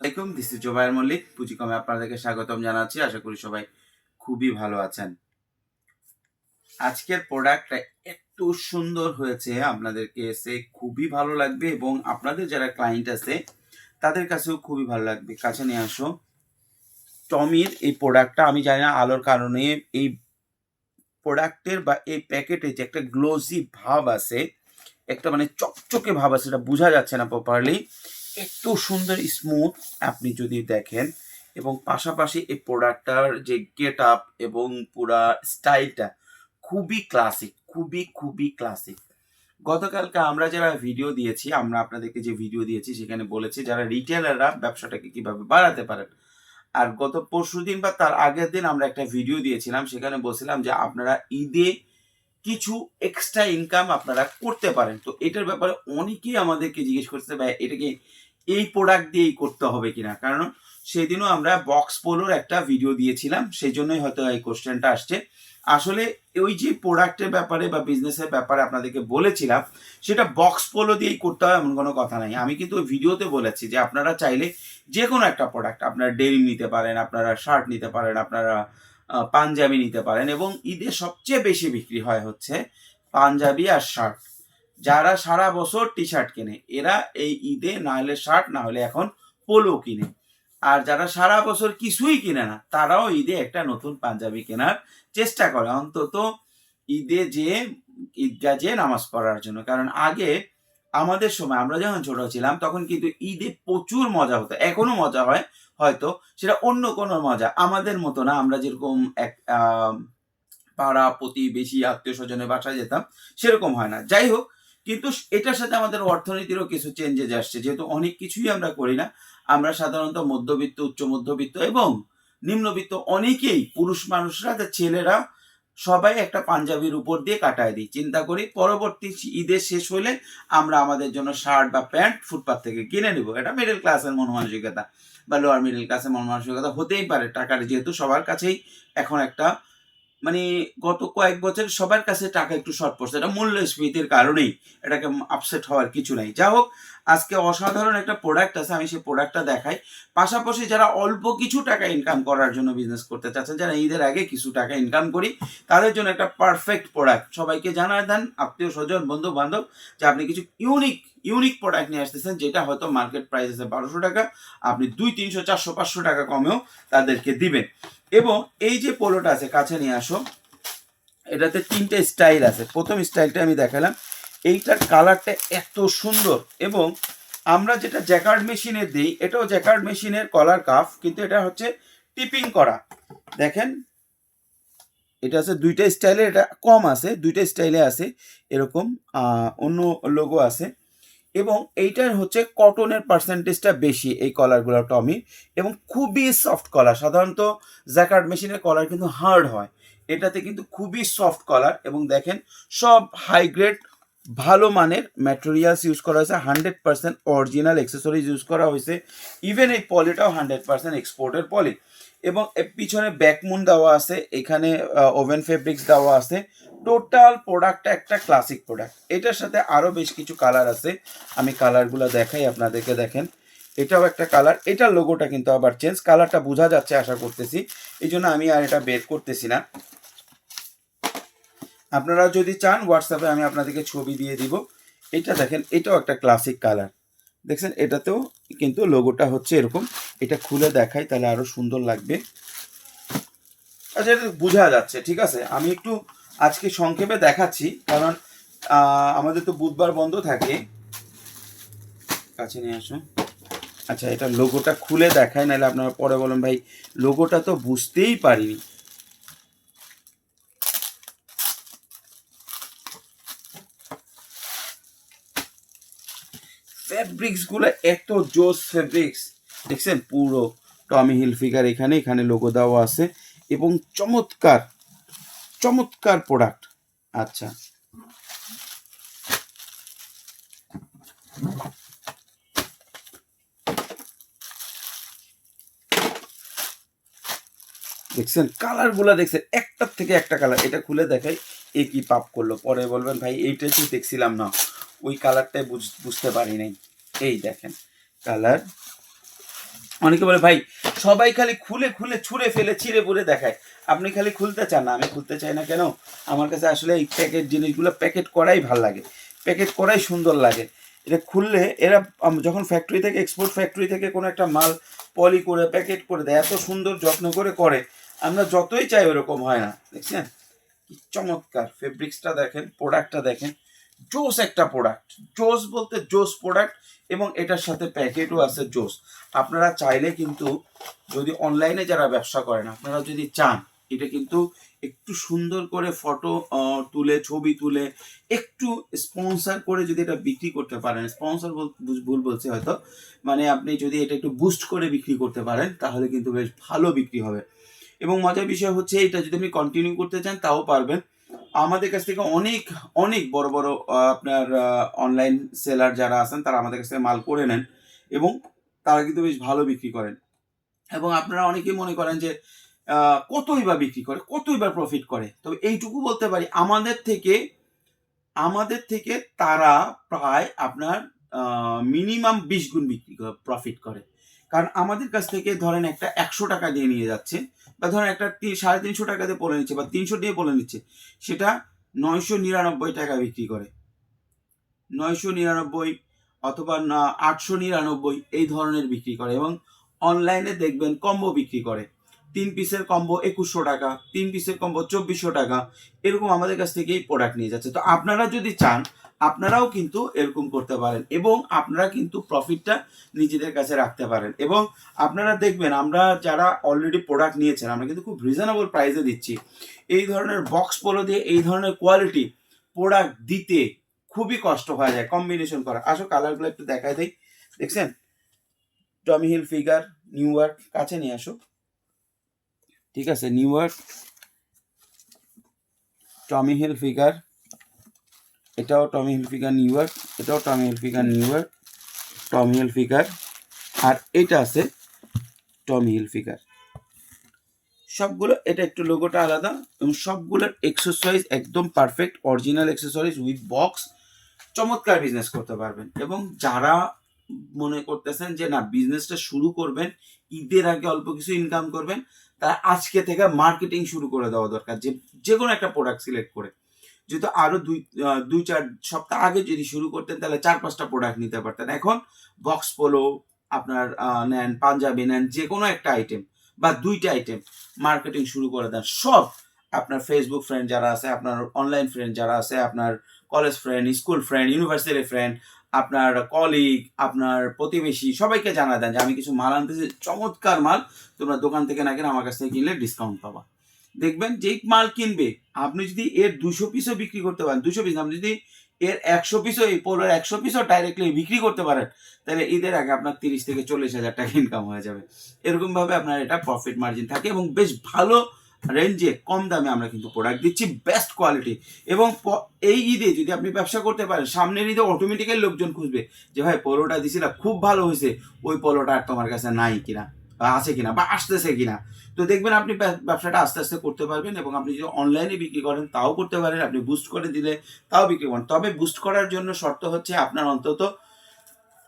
আসসালামাইকুম this is Zobayer Mallick পুঁজিকমে আপনাদেরকে স্বাগতম জানাচ্ছি, আশা করি সবাই খুবই ভালো আছেন। আজকের প্রোডাক্টটা একটু সুন্দর হয়েছে, আপনাদেরকে এসে খুবই ভালো লাগবে এবং আপনাদের যারা ক্লায়েন্ট আছে, তাদের কাছেও খুবই ভালো লাগবে। কাছে নিয়ে আসো। টমির এই প্রোডাক্টটা আমি জানি না আলোর কারণে এই প্রোডাক্টের বা এই প্যাকেটে যে একটা গ্লোজি ভাব আছে, একটা মানে চকচকে ভাব আছে, এটা বোঝা যাচ্ছে না প্রপারলি এত সুন্দর স্মুথ আপনি যদি দেখেন এবং পাশাপাশি এই প্রোডাক্টটার যে গেট আপ এবং পুরা স্টাইলটা খুবই ক্লাসিক খুবই খুবই ক্লাসিক গতকালকে আমরা যারা ভিডিও দিয়েছি, আমরা আপনাদেরকে যে ভিডিও দিয়েছি, সেখানে বলেছি যারা রিটেলাররা ব্যবসাটাকে কীভাবে বাড়াতে পারেন। আর গত পরশু দিন বা তার আগের দিন আমরা একটা ভিডিও দিয়েছিলাম, সেখানে বলছিলাম যে আপনারা ঈদে কিছু এক্সট্রা ইনকাম আপনারা করতে পারেন। তো এটার ব্যাপারে অনেকেই আমাদেরকে জিজ্ঞেস করতে ভাই এটাকে এই প্রোডাক্ট দিয়েই করতে হবে কিনা। কারণ সেদিনও আমরা বক্স পোলোর একটা ভিডিও দিয়েছিলাম, সেই জন্যই হয়তো এই কোশ্চেনটা আসছে। আসলে ওই যে প্রোডাক্টের ব্যাপারে বা বিজনেসের ব্যাপারে আপনাদেরকে বলেছিলাম, সেটা বক্স পোলো দিয়েই করতে হয় এমন কোনো কথা নাই। আমি কিন্তু ওই ভিডিওতে বলেছি যে আপনারা চাইলে যে কোনো একটা প্রোডাক্ট আপনারা ডেনিম নিতে পারেন, আপনারা শার্ট নিতে পারেন, আপনারা পাঞ্জাবি নিতে পারেন এবং ঈদে সবচেয়ে বেশি বিক্রি হয় হচ্ছে পাঞ্জাবি আর শার্ট যারা সারা বছর টি শার্ট কেনে, এরা এই ঈদে না হলে শার্ট না হলে এখন পোলো কিনে। আর যারা সারা বছর কিছুই কিনে না, তারাও ঈদে একটা নতুন পাঞ্জাবি কেনার চেষ্টা করে। অন্তত ঈদে যে ঈদগা যে নামাজ পড়ার জন্য। কারণ আগে আমাদের সময়, আমরা যখন ছোট ছিলাম, তখন কিন্তু ঈদে প্রচুর মজা হতো। এখনও মজা হয়, হয়তো। সেটা অন্য কোনো মজা। আমাদের মতো না, আমরা যেরকম এক পাড়া প্রতিবেশী আত্মীয় স্বজনের বাসায় যেতাম, সেরকম হয় না। যাই হোক কিন্তু এটার সাথে আমাদের অর্থনীতিরও কিছু চেঞ্জেস আসছে। যেহেতু অনেক কিছুই আমরা করি না, আমরা সাধারণত মধ্যবিত্ত, উচ্চ মধ্যবিত্ত এবং নিম্নবিত্ত অনেকেই পুরুষ মানুষরা তার ছেলেরা সবাই একটা পাঞ্জাবির উপর দিয়ে কাটায় দিই। চিন্তা করি পরবর্তী ঈদের শেষ হলে আমরা আমাদের জন্য শার্ট বা প্যান্ট ফুটপাথ থেকে কিনে নিব। এটা মিডল ক্লাসের মন মানসিকতা বা লোয়ার মিডল ক্লাসের মন মানসিকতা হতেই পারে। টাকার যেহেতু সবার কাছেই এখন একটা মানে গত কয়েক বছর সবার কাছে টাকা একটু শর্ট পড়ছে এটা মূল্যস্ফীতির কারণেই এটাকে আপসেট হওয়ার কিছু নাই। যা হোক আজকে অসাধারণ একটা প্রোডাক্ট আছে, আমি সেই প্রোডাক্টটা দেখাই। পাশাপাশি যারা অল্প কিছু টাকা ইনকাম করার জন্য বিজনেস করতে চাচ্ছেন, যারা ঈদের আগে কিছু টাকা ইনকাম করি, তাদের জন্য একটা পারফেক্ট প্রোডাক্ট সবাইকে জানায় দেন, আত্মীয় স্বজন, বন্ধু বান্ধব, যে আপনি কিছু ইউনিক ইউনিক প্রোডাক্ট নিয়ে আসতেছেন, যেটা হয়তো মার্কেট প্রাইস আছে বারোশো টাকা, আপনি দুই, তিনশো, চারশো, পাঁচশো টাকা কমেও তাদেরকে দিবেন। এবং এই যে পোলোটা আছে, কাছে নিয়ে আসো, এটাতে তিনটে স্টাইল আছে। প্রথম স্টাইলটা আমি দেখালাম এইটার কালারটা এত সুন্দর এবং আমরা যেটা জ্যাকার্ড মেশিনে দিই, এটাও জ্যাকার্ড মেশিনের কলার কাফ, কিন্তু এটা হচ্ছে টিপিং করা। দেখেন, এটা আছে দুইটা স্টাইলে, এটা কম আছে, দুইটা স্টাইলে আছে, এরকম অন্য লোগো আছে। এবং এইটার হচ্ছে কটনের পার্সেন্টেজটা বেশি এই কলারগুলো টমি। এবং খুবই সফট কলার, সাধারণত জ্যাকার্ড মেশিনের কলার কিন্তু হার্ড হয়। এটাতে কিন্তু খুবই সফট কলার এবং দেখেন, সব হাই গ্রেড ভালো মানের ম্যাটেরিয়ালস ইউজ করা হয়েছে hundred percent original accessories use করা হয়েছে। ইভেন এই পলিটাও হান্ড্রেড পার্সেন্ট এক্সপোর্টের পলি এবং পিছনে ব্যাকমুন দেওয়া আছে, এখানে ওভেন ফেব্রিক্স দেওয়া আছে। টোটাল প্রোডাক্টটা একটা ক্লাসিক প্রোডাক্ট এটার সাথে আরও বেশ কিছু কালার আছে। আমি কালারগুলো দেখাই, আপনাদেরকে দেখেন। এটাও একটা কালার এটার লোগোটা কিন্তু আবার চেঞ্জ কালারটা বোঝা যাচ্ছে, আশা করতেছি। এই জন্য আমি আর এটা বের করতেছি না। আপনারা যদি চান হোয়াটসঅ্যাপে আমি আপনাদেরকে ছবি দিয়ে দিব। এটা দেখেন, এটাও একটা ক্লাসিক কালার দেখছেন, এটাতেও কিন্তু লোগোটা হচ্ছে এরকম। এটা খুলে দেখাই, তাহলে আরও সুন্দর লাগবে। আচ্ছা এটা বোঝা যাচ্ছে, ঠিক আছে? আমি একটু আজকে সংক্ষেপে দেখাচ্ছি, কারণ আমাদের তো বুধবার বন্ধ থাকে। কাছে নিয়ে আসো আচ্ছা এটা লোগোটা খুলে দেখাই, নাহলে আপনারা পরে বলেন, ভাই লোগোটা তো বুঝতেই পারিনি। ফেব্রিক্সগুলো এত জোস ফেব্রিক্স দেখছেন পুরো টমি হিল ফিগার এখানে এখানে লোগো দেওয়া আছে এবং চমৎকার চমৎকার প্রোডাক্ট আচ্ছা। দেখছেন কালারগুলা দেখছেন, একটার থেকে একটা কালার এটা খুলে দেখাই, এ কি পাপ করল? পরে বলবেন, ভাই, এইটাই তো দেখছিলাম না। ওই কালারটাই বুঝতে পারি নাই। এই দেখেন, কালার। অনেকে বলে, ভাই, সবাই খালি খুলে খুলে ছুঁড়ে ফেলে, ছিঁড়ে পুড়ে দেখায়। আপনি খালি খুলতে চান না, আমি খুলতে চাই না কেন? আমার কাছে আসলে এই প্যাকেট জিনিসগুলো প্যাকেট করাই ভালো লাগে। প্যাকেট করাই সুন্দর লাগে। এটা খুললে এরা যখন ফ্যাক্টরি থেকে এক্সপোর্ট ফ্যাক্টরি থেকে কোনো একটা মাল পলি করে প্যাকেট করে দেয়, এত সুন্দর যত্ন করে করে, আমরা যতই চাই ওরকম হয় না। দেখছেন? কি চমৎকার ফেব্রিক্সটা দেখেন প্রোডাক্টটা দেখেন। জোস একটা প্রোডাক্ট জোস বলতে জোস প্রোডাক্ট এবং এটার সাথে প্যাকেটও আছে জোস। আপনারা চাইলে কিন্তু যদি অনলাইনে যারা ব্যবসা করেন, আপনারা যদি চান, এটা কিন্তু একটু সুন্দর করে ফটো তুলে, ছবি তুলে, একটু স্পন্সর করে যদি এটা বিক্রি করতে পারেন স্পন্সর ভুল বলছে হয়তো মানে আপনি যদি এটা একটু বুস্ট করে বিক্রি করতে পারেন, তাহলে কিন্তু বেশ ভালো বিক্রি হবে। এবং মজার বিষয় হচ্ছে, এটা যদি আপনি কন্টিনিউ করতে চান, তাও পারবেন। আমাদের কাছ থেকে অনেক অনেক বড় বড় আপনার অনলাইন সেলার যারা আছেন, তারা আমাদের কাছ থেকে মাল করে নেন এবং তারা কিন্তু বেশ ভালো বিক্রি করেন। এবং আপনারা অনেকেই মনে করেন যে কতই বা বিক্রি করে, কতই বা প্রফিট করে। তবে এইটুকু বলতে পারি, আমাদের থেকে আমাদের থেকে তারা প্রায় আপনার মিনিমাম বিশ গুণ বিক্রি প্রফিট করে। কারণ আমাদের কাছ থেকে ধরেন একটা একশো টাকা দিয়ে নিয়ে যাচ্ছে, বা ধরেন একটা সাড়ে তিনশো টাকা দিয়ে পড়ে নিচ্ছে, বা তিনশো দিয়ে পড়ে নিচ্ছে, সেটা নয়শো নিরানব্বই টাকা বিক্রি করে। নয়শো নিরানব্বই অথবা না, আটশো নিরানব্বই এই ধরনের বিক্রি করে এবং অনলাইনে দেখবেন কম্বো বিক্রি করে। তিন পিসের কম্বো একুশশো টাকা, তিন পিসের কম্বো চব্বিশশো টাকা, এরকম আমাদের কাছ থেকেই প্রোডাক্ট নিয়ে যাচ্ছে। তো আপনারা যদি চান আপনারাও কিন্তু এরকম করতে পারেন এবং আপনারা কিন্তু প্রফিটটা নিজেদের কাছে রাখতে পারেন এবং আপনারা দেখবেন আমরা যারা অলরেডি প্রোডাক্ট নিয়েছেন, আমরা কিন্তু খুব রিজনেবল প্রাইসে দিচ্ছি। এই ধরনের বক্স পোলো দিয়ে এই ধরনের কোয়ালিটি প্রোডাক্ট দিতে খুবই কষ্ট হয়ে যায় কম্বিনেশন করা। আসো কালারগুলো একটু দেখাই দেয় দেখছেন? Tommy Hilfiger New York কাছে নিয়ে আসো। ঠিক আছে New York Tommy Hilfiger এটাও Tommy Hilfiger New York এটাও Tommy Hilfiger New York Tommy Hilfiger আর এটা আছে টমি হিল ফিগার সবগুলো, এটা একটু লোগোটা আলাদা, এবং সবগুলোর এক্সারসাইজ একদম perfect original accessories with box চমৎকার বিজনেস করতে পারবেন। এবং যারা মনে করতেছেন যে, না বিজনেসটা শুরু করবেন, ঈদের আগে অল্প কিছু ইনকাম করবেন, তারা আজকে থেকে মার্কেটিং শুরু করে দেওয়া দরকার। যে যে কোনো একটা প্রোডাক্ট সিলেক্ট করে। যেহেতু আরও দুই দুই চার সপ্তাহ আগে যদি শুরু করতেন, তাহলে চার পাঁচটা প্রোডাক্ট নিতে পারতেন। এখন বক্স পোলো আপনার নেন, পাঞ্জাবি নেন যে কোনো একটা আইটেম বা দুইটা আইটেম মার্কেটিং শুরু করে দেন। সব আপনার ফেসবুক ফ্রেন্ড যারা আছে, আপনার অনলাইন ফ্রেন্ড যারা আছে, আপনার college friend school friend university friend আপনার কলিগ আপনার প্রতিবেশী, সবাইকে জানা দেন যে, আমি কিছু মাল আনতেছি, চমৎকার মাল, তোমরা দোকান থেকে না কিনে আমার কাছ থেকে কিনলে ডিসকাউন্ট পাবা। দেখবেন যেই মাল কিনবে, আপনি যদি এর দুশো পিসও বিক্রি করতে পারেন, দুশো পিস আপনি যদি এর একশো পিসও এই পোলোর একশো পিসও ডাইরেক্টলি বিক্রি করতে পারেন, তাহলে ঈদের আগে আপনার তিরিশ থেকে চল্লিশ হাজার টাকা ইনকাম হয়ে যাবে। এরকম ভাবে আপনার এটা প্রফিট মার্জিন থাকে এবং বেশ ভালো রেঞ্জে কম দামে আমরা কিন্তু প্রোডাক্ট দিচ্ছি বেস্ট কোয়ালিটি এবং এই ঈদে যদি আপনি ব্যবসা করতে পারেন, সামনের ঈদে অটোমেটিক্যালি লোকজন খুঁজবে যে, ভাই পলোটা দিছিলাম খুব ভালো হয়েছে, ওই পলোটা আর তোমার কাছে নাই কিনা। আছে কিনা বা আসতেছে কিনা। তো দেখবেন আপনি ব্যবসাটা আস্তে আস্তে করতে পারবেন এবং আপনি যদি অনলাইনে বিক্রি করেন, তাও করতে পারেন। আপনি বুস্ট করে দিলে তাও বিক্রি করেন তবে বুস্ট করার জন্য শর্ত হচ্ছে আপনার অন্তত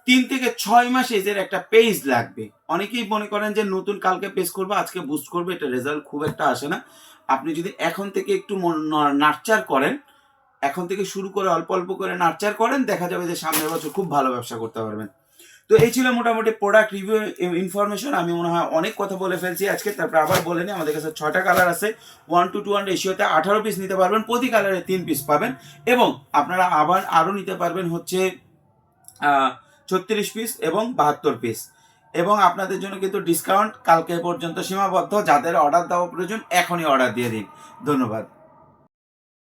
তিন থেকে ছয় মাস এজের একটা পেজ লাগবে। অনেকেই মনে করেন যে, নতুন কালকে পেজ করব, আজকে বুস্ট করব, এটা রেজাল্ট খুব একটা আসে না। আপনি যদি এখন থেকে একটু নার্চার করেন, এখন থেকে শুরু করে অল্প অল্প করে নার্চার করেন, দেখা যাবে যে সামনের বছর খুব ভালো ব্যবসা করতে পারবেন। তো এই ছিল মোটামুটি প্রোডাক্ট রিভিউ ইনফরমেশন আমি মনে হয় অনেক কথা বলে ফেলছি আজকে, তারপর আবার বলে নিই, আমাদের কাছে ছয়টা কালার আছে। ওয়ান টু টু ওয়ান রেশিওতে আঠারো পিস নিতে পারবেন, প্রতি কালারে তিন পিস পাবেন। এবং আপনারা আবার আরও নিতে পারবেন হচ্ছে ছত্রিশ পিস এবং বাহাত্তর পিস এবং আপনাদের জন্য কিন্তু ডিসকাউন্ট কালকে পর্যন্ত সীমাবদ্ধ। যাদের অর্ডার দেওয়া প্রয়োজন, এখনই অর্ডার দিয়ে দিন। ধন্যবাদ।